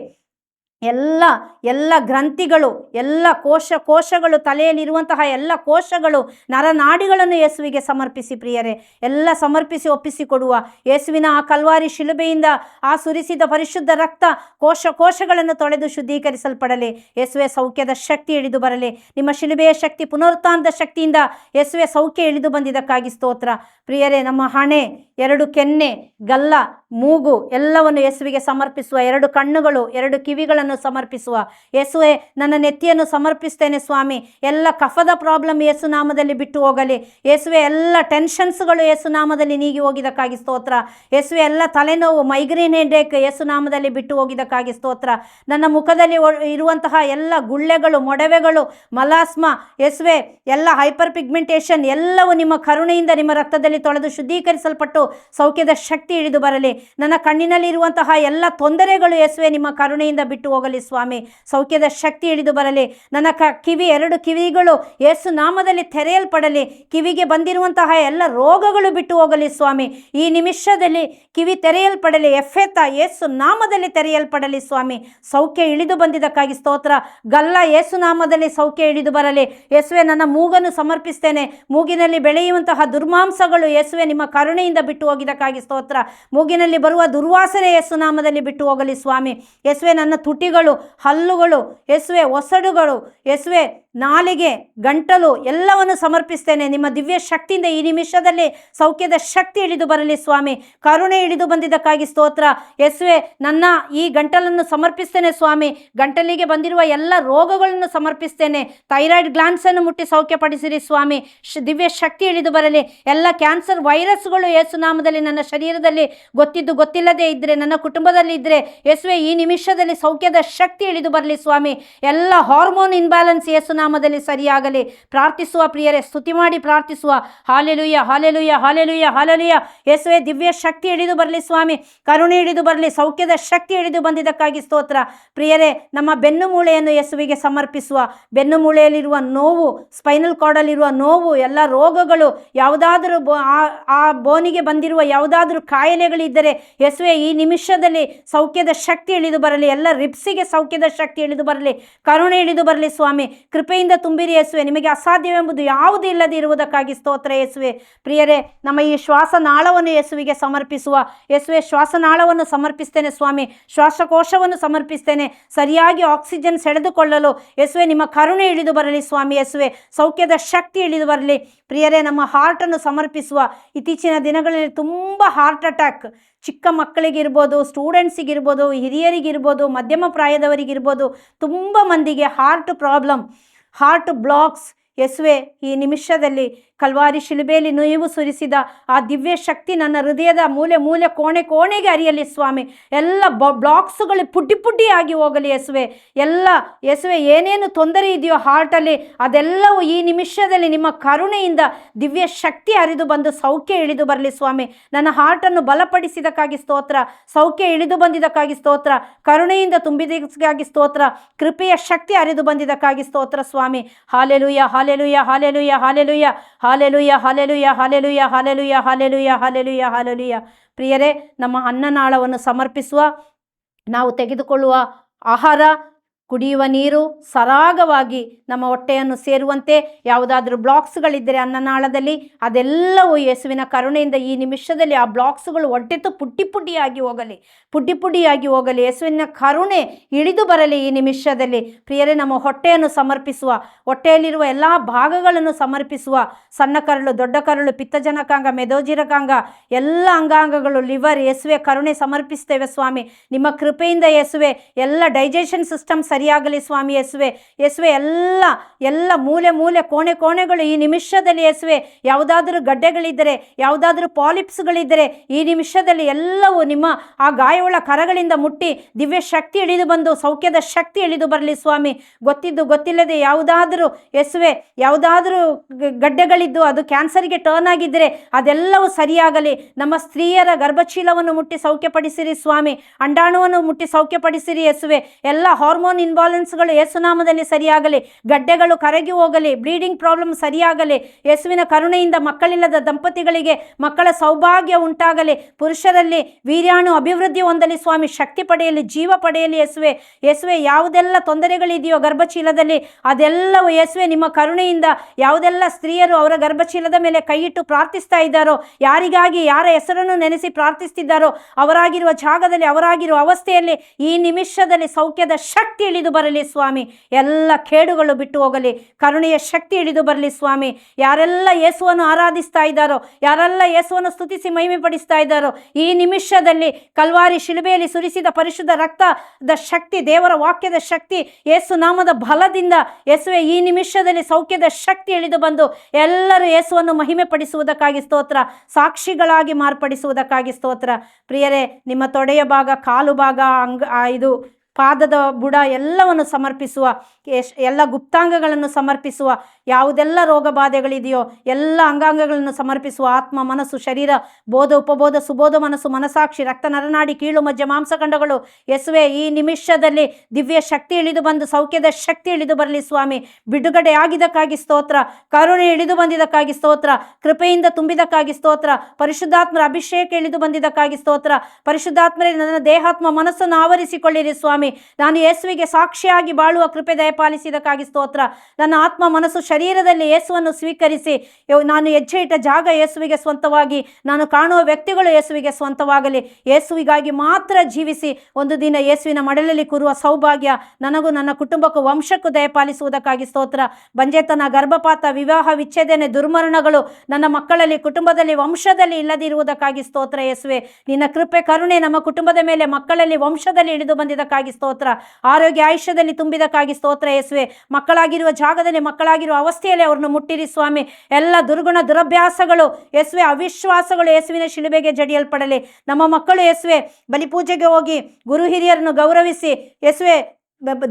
B: ಎಲ್ಲ ಎಲ್ಲ ಗ್ರಂಥಿಗಳು, ಎಲ್ಲ ಕೋಶ, ಕೋಶಗಳು ತಲೆಯಲ್ಲಿರುವಂತಹ ಎಲ್ಲ ಕೋಶಗಳು ನರನಾಡಿಗಳನ್ನು ಯೇಸುವಿಗೆ ಸಮರ್ಪಿಸಿ ಪ್ರಿಯರೇ. ಎಲ್ಲ ಸಮರ್ಪಿಸಿ ಒಪ್ಪಿಸಿಕೊಡುವ. ಯೇಸುವಿನ ಆ ಕಲ್ವಾರಿ ಶಿಲುಬೆಯಿಂದ ಆ ಸುರಿಸಿದ ಪರಿಶುದ್ಧ ರಕ್ತ ಕೋಶ, ಕೋಶಗಳನ್ನು ತೊಳೆದು ಶುದ್ಧೀಕರಿಸಲ್ಪಡಲಿ. ಯೇಸುವೆ ಸೌಖ್ಯದ ಶಕ್ತಿ ಇಳಿದು ಬರಲಿ. ನಿಮ್ಮ ಶಿಲುಬೆಯ ಶಕ್ತಿ ಪುನರುತ್ಥಾನದ ಶಕ್ತಿಯಿಂದ ಯೇಸುವೆ ಸೌಖ್ಯ ಇಳಿದು ಬಂದಿದ್ದಕ್ಕಾಗಿ ಸ್ತೋತ್ರ. ಪ್ರಿಯರೇ, ನಮ್ಮ ಹಣೆ, ಎರಡು ಕೆನ್ನೆ, ಗಲ್ಲ ಮೂಗು ಎಲ್ಲವನ್ನು ಯೇಸುವಿಗೆ ಸಮರ್ಪಿಸುವ, ಎರಡು ಕಣ್ಣುಗಳು, ಎರಡು ಕಿವಿಗಳನ್ನು ಸಮರ್ಪಿಸುವ. ಯೇಸುವೆ, ನನ್ನ ನೆತ್ತಿಯನ್ನು ಸಮರ್ಪಿಸ್ತೇನೆ ಸ್ವಾಮಿ. ಎಲ್ಲ ಕಫದ ಪ್ರಾಬ್ಲಮ್ ಯೇಸು ನಾಮದಲ್ಲಿ ಬಿಟ್ಟು ಹೋಗಲಿ. ಯೇಸುವೆ, ಎಲ್ಲ ಟೆನ್ಷನ್ಸ್ಗಳು ಯೇಸು ನಾಮದಲ್ಲಿ ನೀಗಿ ಹೋಗಿದ್ದಕ್ಕಾಗಿ ಸ್ತೋತ್ರ. ಯೇಸುವೆ, ಎಲ್ಲ ತಲೆನೋವು, ಮೈಗ್ರೇನ್ ಹೆಡೇಕ್ ಯೇಸು ನಾಮದಲ್ಲಿ ಬಿಟ್ಟು ಹೋಗಿದ್ದಕ್ಕಾಗಿ ಸ್ತೋತ್ರ. ನನ್ನ ಮುಖದಲ್ಲಿ ಇರುವಂತಹ ಎಲ್ಲ ಗುಳ್ಳೆಗಳು, ಮೊಡವೆಗಳು, ಮಲಾಸ್ಮ, ಯೇಸುವೆ, ಎಲ್ಲ ಹೈಪರ್ ಪಿಗ್ಮೆಂಟೇಷನ್ ಎಲ್ಲವೂ ನಿಮ್ಮ ಕರುಣೆಯಿಂದ ನಿಮ್ಮ ರಕ್ತದಲ್ಲಿ ತೊಳೆದು ಶುದ್ಧೀಕರಿಸಲ್ಪಟ್ಟು ಸೌಖ್ಯದ ಶಕ್ತಿ ಇಳಿದು ಬರಲಿ. ನನ್ನ ಕಣ್ಣಿನಲ್ಲಿರುವಂತಹ ಎಲ್ಲ ತೊಂದರೆಗಳು ಎಸುವೆ ನಿಮ್ಮ ಕರುಣೆಯಿಂದ ಬಿಟ್ಟು ಹೋಗಲಿ ಸ್ವಾಮಿ. ಸೌಖ್ಯದ ಶಕ್ತಿ ಇಳಿದು ಬರಲಿ. ನನ್ನ ಕ, ಕಿವಿ, ಎರಡು ಕಿವಿಗಳು ಯೇಸು ನಾಮದಲ್ಲಿ ತೆರೆಯಲ್ಪಡಲಿ. ಕಿವಿಗೆ ಬಂದಿರುವಂತಹ ಎಲ್ಲ ರೋಗಗಳು ಬಿಟ್ಟು ಹೋಗಲಿ ಸ್ವಾಮಿ. ಈ ನಿಮಿಷದಲ್ಲಿ ಕಿವಿ ತೆರೆಯಲ್ಪಡಲಿ. ಎಫೆತ ಯೇಸು ನಾಮದಲ್ಲಿ ತೆರೆಯಲ್ಪಡಲಿ ಸ್ವಾಮಿ. ಸೌಖ್ಯ ಇಳಿದು ಬಂದಿದ್ದಕ್ಕಾಗಿ ಸ್ತೋತ್ರ. ಗಲ್ಲ ಯೇಸು ನಾಮದಲ್ಲಿ ಸೌಖ್ಯ ಇಳಿದು ಬರಲಿ. ಯೇಸುವೆ, ನನ್ನ ಮೂಗನ್ನು ಸಮರ್ಪಿಸ್ತೇನೆ. ಮೂಗಿನಲ್ಲಿ ಬೆಳೆಯುವಂತಹ ದುರ್ಮಾಂಸಗಳು ಯೇಸುವೆ, ನಿಮ್ಮ ಕರುಣೆಯಿಂದ ಬಿಟ್ಟು ಹೋಗಿದ್ದಕ್ಕಾಗಿ ಸ್ತೋತ್ರ. ಮೂಗಿನಲ್ಲಿ ಬರುವ ದುರ್ವಾಸನೆ ಯೇಸು ನಾಮದಲ್ಲಿ ಬಿಟ್ಟು ಹೋಗಲಿ ಸ್ವಾಮಿ. ಯೇಸುವೆ ನನ್ನ ತುಟಿಗಳು, ಹಲ್ಲುಗಳು, ಯೇಸುವೆ ಒಸಡುಗಳು, ಯೇಸುವೆ ನಾಲಿಗೆ, ಗಂಟಲು ಎಲ್ಲವನ್ನು ಸಮರ್ಪಿಸ್ತೇನೆ. ನಿಮ್ಮ ದಿವ್ಯ ಶಕ್ತಿಯಿಂದ ಈ ನಿಮಿಷದಲ್ಲಿ ಸೌಖ್ಯದ ಶಕ್ತಿ ಇಳಿದು ಬರಲಿ ಸ್ವಾಮಿ. ಕರುಣೆ ಇಳಿದು ಬಂದಿದ್ದಕ್ಕಾಗಿ ಸ್ತೋತ್ರ. ಯೇಸುವೆ ನನ್ನ ಈ ಗಂಟಲನ್ನು ಸಮರ್ಪಿಸ್ತೇನೆ ಸ್ವಾಮಿ. ಗಂಟಲಿಗೆ ಬಂದಿರುವ ಎಲ್ಲ ರೋಗಗಳನ್ನು ಸಮರ್ಪಿಸ್ತೇನೆ. ಥೈರಾಯ್ಡ್ ಗ್ಲಾನ್ಸನ್ನು ಮುಟ್ಟಿ ಸೌಖ್ಯಪಡಿಸಿರಿ ಸ್ವಾಮಿ. ದಿವ್ಯ ಶಕ್ತಿ ಇಳಿದು ಬರಲಿ. ಎಲ್ಲ ಕ್ಯಾನ್ಸರ್ ವೈರಸ್ಗಳು ಯೇಸು ನಾಮದಲ್ಲಿ ನನ್ನ ಶರೀರದಲ್ಲಿ ಗೊತ್ತಿದ್ದು ಗೊತ್ತಿಲ್ಲದೆ ಇದ್ದರೆ ನನ್ನ ಕುಟುಂಬದಲ್ಲಿ ಇದ್ದರೆ ಯೇಸುವೆ, ಈ ನಿಮಿಷದಲ್ಲಿ ಸೌಖ್ಯದ ಶಕ್ತಿ ಇಳಿದು ಬರಲಿ ಸ್ವಾಮಿ. ಎಲ್ಲ ಹಾರ್ಮೋನ್ ಇನ್ಬ್ಯಾಲೆನ್ಸ್ ಯೇಸು ನಾಮದಲ್ಲಿ ಸರಿಯಾಗಲಿ. ಪ್ರಾರ್ಥಿಸುವ ಪ್ರಿಯರೇ, ಸ್ತುತಿ ಮಾಡಿ ಪ್ರಾರ್ಥಿಸುವ. ಹಾಲೆಲುಯ್ಯ ಹಾಲೆಲುಯ್ಯ ಹಾಲೆಲುಯ್ಯ ಹಾಲೆಲುಯ್ಯ ಯೇಸುವೆ, ದಿವ್ಯ ಶಕ್ತಿ ಇಳಿದು ಬರಲಿ ಸ್ವಾಮಿ. ಕರುಣೆ ಇಳಿದು ಬರಲಿ, ಸೌಖ್ಯದ ಶಕ್ತಿ ಇಳಿದು ಬಂದಿದ್ದಕ್ಕಾಗಿ ಸ್ತೋತ್ರ. ಪ್ರಿಯರೇ, ನಮ್ಮ ಬೆನ್ನು ಮೂಳೆಯನ್ನು ಯೇಸುವಿಗೆ ಸಮರ್ಪಿಸುವ. ಬೆನ್ನು ಮೂಳೆಯಲ್ಲಿರುವ ನೋವು, ಸ್ಪೈನಲ್ ಕಾರ್ಡಲ್ಲಿರುವ ನೋವು, ಎಲ್ಲ ರೋಗಗಳು, ಯಾವುದಾದರೂ ಆ ಬೋನಿಗೆ ಬಂದಿರುವ ಯಾವುದಾದರೂ ಕಾಯಿಲೆಗಳಿದ್ದರೆ ಯೇಸುವೆ, ಈ ನಿಮಿಷದಲ್ಲಿ ಸೌಖ್ಯದ ಶಕ್ತಿ ಇಳಿದು ಬರಲಿ, ಎಲ್ಲ ರಿಪ್ಸಿಗೆ ಸೌಖ್ಯದ ಶಕ್ತಿ ಇಳಿದು ಬರಲಿ, ಕರುಣೆ ಇಳಿದು ಬರಲಿ ಸ್ವಾಮಿ, ಕೃಪೆಯಿಂದ ತುಂಬಿರಿ ಯಸುವೆ, ನಿಮಗೆ ಅಸಾಧ್ಯವೆಂಬುದು ಯಾವುದೂ ಇಲ್ಲದೆ ಇರುವುದಕ್ಕಾಗಿ ಸ್ತೋತ್ರ ಯೇಸುವೆ. ಪ್ರಿಯರೇ, ನಮ್ಮ ಈ ಶ್ವಾಸನಾಳವನ್ನು ಯಸುವಿಗೆ ಸಮರ್ಪಿಸುವ, ಯಸುವೆ, ಶ್ವಾಸನಾಳವನ್ನು ಸಮರ್ಪಿಸ್ತೇನೆ ಸ್ವಾಮಿ, ಶ್ವಾಸಕೋಶವನ್ನು ಸಮರ್ಪಿಸ್ತೇನೆ, ಸರಿಯಾಗಿ ಆಕ್ಸಿಜನ್ ಸೆಳೆದುಕೊಳ್ಳಲು ಯಸುವೆ, ನಿಮ್ಮ ಕರುಣೆ ಇಳಿದು ಬರಲಿ ಸ್ವಾಮಿ ಯೇಸುವೆ, ಸೌಖ್ಯದ ಶಕ್ತಿ ಇಳಿದು ಬರಲಿ. ಪ್ರಿಯರೇ, ನಮ್ಮ ಹಾರ್ಟನ್ನು ಸಮರ್ಪಿಸುವ, ಇತ್ತೀಚಿನ ದಿನಗಳಲ್ಲಿ ತುಂಬ ಹಾರ್ಟ್ ಅಟ್ಯಾಕ್ ಚಿಕ್ಕ ಮಕ್ಕಳಿಗಿರ್ಬೋದು ಸ್ಟೂಡೆಂಟ್ಸಿಗಿರ್ಬೋದು ಹಿರಿಯರಿಗಿರ್ಬೋದು ಮಧ್ಯಮ ಪ್ರಾಯದವರಿಗಿರ್ಬೋದು ತುಂಬ ಮಂದಿಗೆ ಹಾರ್ಟ್ ಪ್ರಾಬ್ಲಮ್ ಹಾರ್ಟ್ ಬ್ಲಾಕ್ಸ್ ಯೇಸುವೆ, ಈ ನಿಮಿಷದಲ್ಲಿ ಕಲ್ವಾರಿ ಶಿಲುಬೆಯಲ್ಲಿ ನೀವು ಸುರಿಸಿದ ಆ ದಿವ್ಯ ಶಕ್ತಿ ನನ್ನ ಹೃದಯದ ಮೂಲೆ ಮೂಲೆ ಕೋಣೆ ಕೋಣೆಗೆ ಅರಿಯಲಿ ಸ್ವಾಮಿ. ಎಲ್ಲ ಬ ಬ್ಲಾಕ್ಸುಗಳು ಪುಡ್ಡಿ ಪುಟ್ಟಿಯಾಗಿ ಹೋಗಲಿ ಯಸುವೆ. ಎಲ್ಲ ಯಸುವೆ, ಏನೇನು ತೊಂದರೆ ಇದೆಯೋ ಹಾರ್ಟಲ್ಲಿ, ಅದೆಲ್ಲವೂ ಈ ನಿಮಿಷದಲ್ಲಿ ನಿಮ್ಮ ಕರುಣೆಯಿಂದ ದಿವ್ಯ ಶಕ್ತಿ ಹರಿದು ಬಂದು ಸೌಖ್ಯ ಇಳಿದು ಬರಲಿ ಸ್ವಾಮಿ. ನನ್ನ ಹಾರ್ಟನ್ನು ಬಲಪಡಿಸಿದಕ್ಕಾಗಿ ಸ್ತೋತ್ರ, ಸೌಖ್ಯ ಇಳಿದು ಬಂದಿದ್ದಕ್ಕಾಗಿ ಸ್ತೋತ್ರ, ಕರುಣೆಯಿಂದ ತುಂಬಿದಕ್ಕಾಗಿ ಸ್ತೋತ್ರ, ಕೃಪೆಯ ಶಕ್ತಿ ಹರಿದು ಬಂದಿದ್ದಕ್ಕಾಗಿ ಸ್ತೋತ್ರ ಸ್ವಾಮಿ. Hallelujah hallelujah hallelujah hallelujah hallelujah hallelujah hallelujah hallelujah hallelujah hallelujah hallelujah ಪ್ರಿಯರೇ, ನಮ್ಮ ಅನ್ನನಾಳವನ್ನು ಸಮರ್ಪಿಸುವ, ನಾವು ತೆಗೆದುಕೊಳ್ಳುವ ಆಹಾರ ಕುಡಿಯುವ ನೀರು ಸರಾಗವಾಗಿ ನಮ್ಮ ಹೊಟ್ಟೆಯನ್ನು ಸೇರುವಂತೆ ಯಾವುದಾದ್ರೂ ಬ್ಲಾಕ್ಸ್ಗಳಿದ್ದರೆ ಅನ್ನನಾಳದಲ್ಲಿ ಅದೆಲ್ಲವೂ ಯೇಸುವಿನ ಕರುಣೆಯಿಂದ ಈ ನಿಮಿಷದಲ್ಲಿ ಆ ಬ್ಲಾಕ್ಸ್ಗಳು ಹೊಟ್ಟೆತು ಪುಟ್ಟಿ ಪುಟ್ಟಿಯಾಗಿ ಹೋಗಲಿ, ಪುಟ್ಟಿ ಪುಡಿಯಾಗಿ ಹೋಗಲಿ. ಯೇಸುವಿನ ಕರುಣೆ ಇಳಿದು ಬರಲಿ ಈ ನಿಮಿಷದಲ್ಲಿ. ಪ್ರಿಯರೇ, ನಮ್ಮ ಹೊಟ್ಟೆಯನ್ನು ಸಮರ್ಪಿಸುವ, ಹೊಟ್ಟೆಯಲ್ಲಿರುವ ಎಲ್ಲ ಭಾಗಗಳನ್ನು ಸಮರ್ಪಿಸುವ ಸಣ್ಣ ಕರಳು, ದೊಡ್ಡ ಕರಳು ಪಿತ್ತಜನಕಾಂಗ ಮೆದೋಜಿರಕಾಂಗ ಎಲ್ಲ ಅಂಗಾಂಗಗಳು, ಲಿವರ್, ಯೇಸುವೆ ಕರುಣೆ ಸಮರ್ಪಿಸ್ತೇವೆ ಸ್ವಾಮಿ. ನಿಮ್ಮ ಕೃಪೆಯಿಂದ ಯೇಸುವೆ ಎಲ್ಲ ಡೈಜೆಷನ್ ಸಿಸ್ಟಮ್ ಸರಿಯಾಗಲಿ ಸ್ವಾಮಿ ಯೇಸುವೆ. ಯೇಸುವೆ, ಎಲ್ಲ ಎಲ್ಲ ಮೂಲೆ ಮೂಲೆ ಕೋಣೆ ಕೋಣೆಗಳು ಈ ನಿಮಿಷದಲ್ಲಿ ಯೇಸುವೆ. ಯಾವುದಾದ್ರೂ ಗಡ್ಡೆಗಳಿದ್ದರೆ, ಯಾವುದಾದ್ರೂ ಪಾಲಿಪ್ಸ್ಗಳಿದ್ದರೆ ಈ ನಿಮಿಷದಲ್ಲಿ ಎಲ್ಲವೂ ನಿಮ್ಮ ಆ ಗಾಯವುಳ್ಳ ಕರಗಳಿಂದ ಮುಟ್ಟಿ ದಿವ್ಯ ಶಕ್ತಿ ಇಳಿದು ಬಂದು, ಸೌಖ್ಯದ ಶಕ್ತಿ ಇಳಿದು ಬರಲಿ ಸ್ವಾಮಿ. ಗೊತ್ತಿದ್ದು ಗೊತ್ತಿಲ್ಲದೆ ಯಾವುದಾದ್ರೂ ಯೇಸುವೆ, ಯಾವುದಾದ್ರೂ ಗಡ್ಡೆಗಳಿದ್ದು ಅದು ಕ್ಯಾನ್ಸರ್ಗೆ ಟರ್ನ್ ಆಗಿದ್ದರೆ ಅದೆಲ್ಲವೂ ಸರಿಯಾಗಲಿ. ನಮ್ಮ ಸ್ತ್ರೀಯರ ಗರ್ಭಚೀಲವನ್ನು ಮುಟ್ಟಿ ಸೌಖ್ಯಪಡಿಸಿರಿ ಸ್ವಾಮಿ. ಅಂಡಾಣುವನ್ನು ಮುಟ್ಟಿ ಸೌಖ್ಯಪಡಿಸಿರಿ ಎಸುವೆ ಎಲ್ಲ ಹಾರ್ಮೋನ್ ಇನ್ಬಾಲೆನ್ಸ್ಗಳು ಯೇಸುನಾಮದಲ್ಲಿ ಸರಿಯಾಗಲಿ, ಗಡ್ಡೆಗಳು ಕರಗಿ ಹೋಗಲಿ ಬ್ಲೀಡಿಂಗ್ ಪ್ರಾಬ್ಲಮ್ ಸರಿಯಾಗಲಿ, ಯೇಸುವಿನ ಕರುಣೆಯಿಂದ ಮಕ್ಕಳಿಲ್ಲದ ದಂಪತಿಗಳಿಗೆ ಮಕ್ಕಳ ಸೌಭಾಗ್ಯ ಉಂಟಾಗಲಿ, ಪುರುಷರಲ್ಲಿ ವೀರ್ಯಾಣು ಅಭಿವೃದ್ಧಿ ಹೊಂದಲಿ ಸ್ವಾಮಿ, ಶಕ್ತಿ ಪಡೆಯಲಿ, ಜೀವ ಪಡೆಯಲಿ ಯೇಸುವೆ. ಯೇಸುವೆ, ಯಾವುದೆಲ್ಲ ತೊಂದರೆಗಳಿದೆಯೋ ಗರ್ಭಚೀಲದಲ್ಲಿ ಅದೆಲ್ಲವೂ ಯೇಸುವೆ ನಿಮ್ಮ ಕರುಣೆಯಿಂದ ಯಾವುದೆಲ್ಲ ಸ್ತ್ರೀಯರು ಅವರ ಗರ್ಭಚೀಲದ ಮೇಲೆ ಕೈಯಿಟ್ಟು ಪ್ರಾರ್ಥಿಸ್ತಾ ಇದ್ದಾರೋ, ಯಾರಿಗಾಗಿ, ಯಾರ ಹೆಸರನ್ನು ನೆನೆಸಿ ಪ್ರಾರ್ಥಿಸ್ತಿದ್ದಾರೋ, ಅವರಾಗಿರುವ ಜಾಗದಲ್ಲಿ, ಅವರಾಗಿರುವ ಅವಸ್ಥೆಯಲ್ಲಿ, ಈ ನಿಮಿಷದಲ್ಲಿ ಸೌಖ್ಯದ ಶಕ್ತಿ ಇಳಿದು ಬರಲಿ ಸ್ವಾಮಿ. ಎಲ್ಲ ಕೇಡುಗಳು ಬಿಟ್ಟು ಹೋಗಲಿ. ಕರುಣೆಯ ಶಕ್ತಿ ಇಳಿದು ಬರಲಿ ಸ್ವಾಮಿ. ಯಾರೆಲ್ಲ ಯೇಸುವನ್ನು ಆರಾಧಿಸ್ತಾ ಇದ್ದಾರೋ, ಯಾರೆಲ್ಲ ಯೇಸುವನ್ನು ಸ್ತುತಿಸಿ ಮಹಿಮೆ ಪಡಿಸ್ತಾ ಇದ್ದಾರೋ, ಈ ನಿಮಿಷದಲ್ಲಿ ಕಲ್ವಾರಿ ಶಿಲುಬೆಯಲ್ಲಿ ಸುರಿಸಿದ ಪರಿಶುದ್ಧ ರಕ್ತದ ಶಕ್ತಿ, ದೇವರ ವಾಕ್ಯದ ಶಕ್ತಿ, ಯೇಸು ನಾಮದ ಬಲದಿಂದ ಯೇಸುವೆ, ಈ ನಿಮಿಷದಲ್ಲಿ ಸೌಖ್ಯದ ಶಕ್ತಿ ಇಳಿದು ಬಂದು ಎಲ್ಲರೂ ಯೇಸುವನ್ನು ಮಹಿಮೆ ಪಡಿಸುವುದಕ್ಕಾಗಿ ಸ್ತೋತ್ರ, ಸಾಕ್ಷಿಗಳಾಗಿ ಮಾರ್ಪಡಿಸುವುದಕ್ಕಾಗಿ ಸ್ತೋತ್ರ. ಪ್ರಿಯರೇ, ನಿಮ್ಮ ತೊಡೆಯ ಭಾಗ, ಕಾಲು ಭಾಗ, ಅಂಗ ಇದು ಪಾದದ ಬುಡ ಎಲ್ಲವನ್ನು ಸಮರ್ಪಿಸುವ ಎಲ್ಲ ಗುಪ್ತಾಂಗಗಳನ್ನು ಸಮರ್ಪಿಸುವ ಯಾವುದೆಲ್ಲ ರೋಗ ಬಾಧೆಗಳಿದೆಯೋ ಎಲ್ಲ ಅಂಗಾಂಗಗಳನ್ನು ಸಮರ್ಪಿಸುವ ಆತ್ಮ, ಮನಸ್ಸು, ಶರೀರ, ಬೋಧ, ಉಪಬೋಧ, ಸುಬೋಧ ಮನಸ್ಸು ಮನಸಾಕ್ಷಿ ರಕ್ತ ನರನಾಡಿ, ಕೀಳು ಮಜ್ಜೆ ಮಾಂಸಖಂಡಗಳು ಯಸುವೆ, ಈ ನಿಮಿಷದಲ್ಲಿ ದಿವ್ಯ ಶಕ್ತಿ ಇಳಿದು ಬಂದು, ಸೌಖ್ಯದ ಶಕ್ತಿ ಇಳಿದು ಬರಲಿ ಸ್ವಾಮಿ. ಬಿಡುಗಡೆ ಆಗಿದ್ದಕ್ಕಾಗಿ ಸ್ತೋತ್ರ, ಕರುಣೆ ಇಳಿದು ಬಂದಿದ್ದಕ್ಕಾಗಿ ಸ್ತೋತ್ರ, ಕೃಪೆಯಿಂದ ತುಂಬಿದಕ್ಕಾಗಿ ಸ್ತೋತ್ರ, ಪರಿಶುದ್ಧಾತ್ಮರ ಅಭಿಷೇಕ ಇಳಿದು ಬಂದಿದ್ದಕ್ಕಾಗಿ ಸ್ತೋತ್ರ, ಪರಿಶುದ್ಧಾತ್ಮರೇ ನನ್ನ ದೇಹಾತ್ಮ ಮನಸ್ಸನ್ನು ಆವರಿಸಿಕೊಳ್ಳಿರಿ ಸ್ವಾಮಿ. ನಾನು ಯೇಸುವಿಗೆ ಸಾಕ್ಷಿಯಾಗಿ ಬಾಳುವ ಕೃಪೆ ದಯಪಾಲಿಸಿದಕ್ಕಾಗಿ ಸ್ತೋತ್ರ. ನನ್ನ ಆತ್ಮ, ಮನಸ್ಸು ಶರೀರದಲ್ಲಿ ಯೇಸುವನ್ನು ಸ್ವೀಕರಿಸಿ ನಾನು ಹೆಜ್ಜೆ ಇಟ್ಟ ಜಾಗ ಯೇಸುವಿಗೆ ಸ್ವಂತವಾಗಿ, ನಾನು ಕಾಣುವ ವ್ಯಕ್ತಿಗಳು ಯೇಸುವಿಗೆ ಸ್ವಂತವಾಗಲಿ. ಯೇಸುವಿಗಾಗಿ ಮಾತ್ರ ಜೀವಿಸಿ, ಒಂದು ದಿನ ಯೇಸುವಿನ ಮಡಲಲ್ಲಿ ಕೂರುವ ಸೌಭಾಗ್ಯ ನನಗೂ ನನ್ನ ಕುಟುಂಬಕ್ಕೂ ವಂಶಕ್ಕೂ ದಯಪಾಲಿಸುವುದಕ್ಕಾಗಿ ಸ್ತೋತ್ರ. ಬಂಜೆತನ, ಗರ್ಭಪಾತ, ವಿವಾಹ, ವಿಚ್ಛೇದನೆ, ದುರ್ಮರಣಗಳು ನನ್ನ ಮಕ್ಕಳಲ್ಲಿ, ಕುಟುಂಬದಲ್ಲಿ, ವಂಶದಲ್ಲಿ ಇಲ್ಲದಿರುವುದಕ್ಕಾಗಿ ಸ್ತೋತ್ರ ಯೇಸುವೆ. ನಿನ್ನ ಕೃಪೆ, ಕರುಣೆ ನಮ್ಮ ಕುಟುಂಬದ ಮೇಲೆ ಮಕ್ಕಳಲ್ಲಿ, ವಂಶದಲ್ಲಿ ಇಳಿದು ಬಂದಿದ್ದಕ್ಕಾಗಿ ಸ್ತೋತ್ರ. ಆರೋಗ್ಯ, ಆಯುಷ್ಯದಲ್ಲಿ ತುಂಬಿದಕ್ಕಾಗಿ ಸ್ತೋತ್ರ ಯೇಸುವೆ. ಮಕ್ಕಳಾಗಿರುವ ಜಾಗದಲ್ಲಿ ಮಕ್ಕಳಾಗಿರುವ ಅವಸ್ಥೆಯಲ್ಲಿ ಅವರನ್ನು ಮುಟ್ಟಿರಿ ಸ್ವಾಮಿ. ಎಲ್ಲ ದುರ್ಗುಣ ದುರಭ್ಯಾಸಗಳು, ಯೇಸುವೆ ಅವಿಶ್ವಾಸಗಳು ಯೇಸುವಿನ ಶಿಲುಬೆಗೆ ಜಡಿಯಲ್ಪಡಲಿ. ನಮ್ಮ ಮಕ್ಕಳು ಯೇಸುವೆ, ಬಲಿಪೂಜೆಗೆ ಹೋಗಿ ಗುರು ಹಿರಿಯರನ್ನು ಗೌರವಿಸಿ, ಯೇಸುವೆ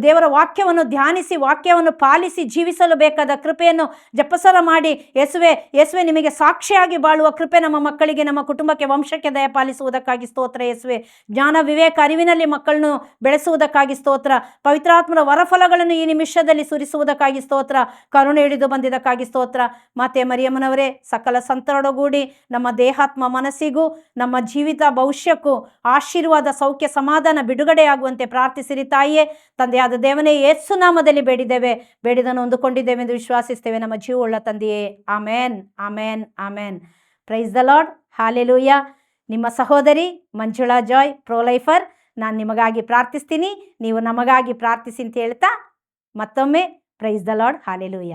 B: ದೇವರ ವಾಕ್ಯವನ್ನು ಧ್ಯಾನಿಸಿ, ವಾಕ್ಯವನ್ನು ಪಾಲಿಸಿ ಜೀವಿಸಲು ಬೇಕಾದ ಕೃಪೆಯನ್ನು ಜಪಸರ ಮಾಡಿ, ಯೇಸುವೆ ಯೇಸುವೆ ನಿಮಗೆ ಸಾಕ್ಷಿಯಾಗಿ ಬಾಳುವ ಕೃಪೆ ನಮ್ಮ ಮಕ್ಕಳಿಗೆ, ನಮ್ಮ ಕುಟುಂಬಕ್ಕೆ ವಂಶಕ್ಕೆ ದಯಪಾಲಿಸುವುದಕ್ಕಾಗಿ ಸ್ತೋತ್ರ, ಯೇಸುವೆ. ಜ್ಞಾನ, ವಿವೇಕ, ಅರಿವಿನಲ್ಲಿ ಮಕ್ಕಳನ್ನು ಬೆಳೆಸುವುದಕ್ಕಾಗಿ ಸ್ತೋತ್ರ. ಪವಿತ್ರಾತ್ಮರ ವರಫಲಗಳನ್ನು ಈ ನಿಮಿಷದಲ್ಲಿ ಸುರಿಸುವುದಕ್ಕಾಗಿ ಸ್ತೋತ್ರ. ಕರುಣೆ ಹಿಡಿದು ಬಂದಿದ್ದಕ್ಕಾಗಿ ಸ್ತೋತ್ರ. ಮಾತೆ ಮರಿಯಮ್ಮನವರೇ, ಸಕಲ ಸಂತರೊಡಗೂಡಿ ನಮ್ಮ ದೇಹಾತ್ಮ ಮನಸ್ಸಿಗೂ, ನಮ್ಮ ಜೀವಿತ ಭವಿಷ್ಯಕ್ಕೂ ಆಶೀರ್ವಾದ, ಸೌಖ್ಯ, ಸಮಾಧಾನ, ಬಿಡುಗಡೆಯಾಗುವಂತೆ ಪ್ರಾರ್ಥಿಸಿರಿ ತಾಯಿಯೇ. ತಂದೆಯಾದ ದೇವನೇ ಯೇಸು ನಾಮದಲ್ಲಿ ಬೇಡಿದ್ದೇವೆ. ಬೇಡಿದನ್ನು ಹೊಂದಿಕೊಂಡಿದ್ದೇವೆ ಎಂದು ವಿಶ್ವಾಸಿಸ್ತೇವೆ. ನಮ್ಮ ಜೀವವುಳ್ಳ ತಂದೆಯೇ. Amen amen amen. Praise the lord hallelujah ನಿಮ್ಮ ಸಹೋದರಿ ಮಂಜುಳಾ ಜಾಯ್ ಪ್ರೋಲೈಫರ್ ನಾನು ನಿಮಗಾಗಿ ಪ್ರಾರ್ಥಿಸ್ತೀನಿ. ನೀವು ನಮಗಾಗಿ ಪ್ರಾರ್ಥಿಸಿ ಅಂತ ಹೇಳ್ತಾ ಮತ್ತೊಮ್ಮೆ ಪ್ರೈಸ್ ದ ಲಾರ್ಡ್ ಹಾಲೆಲೂಯ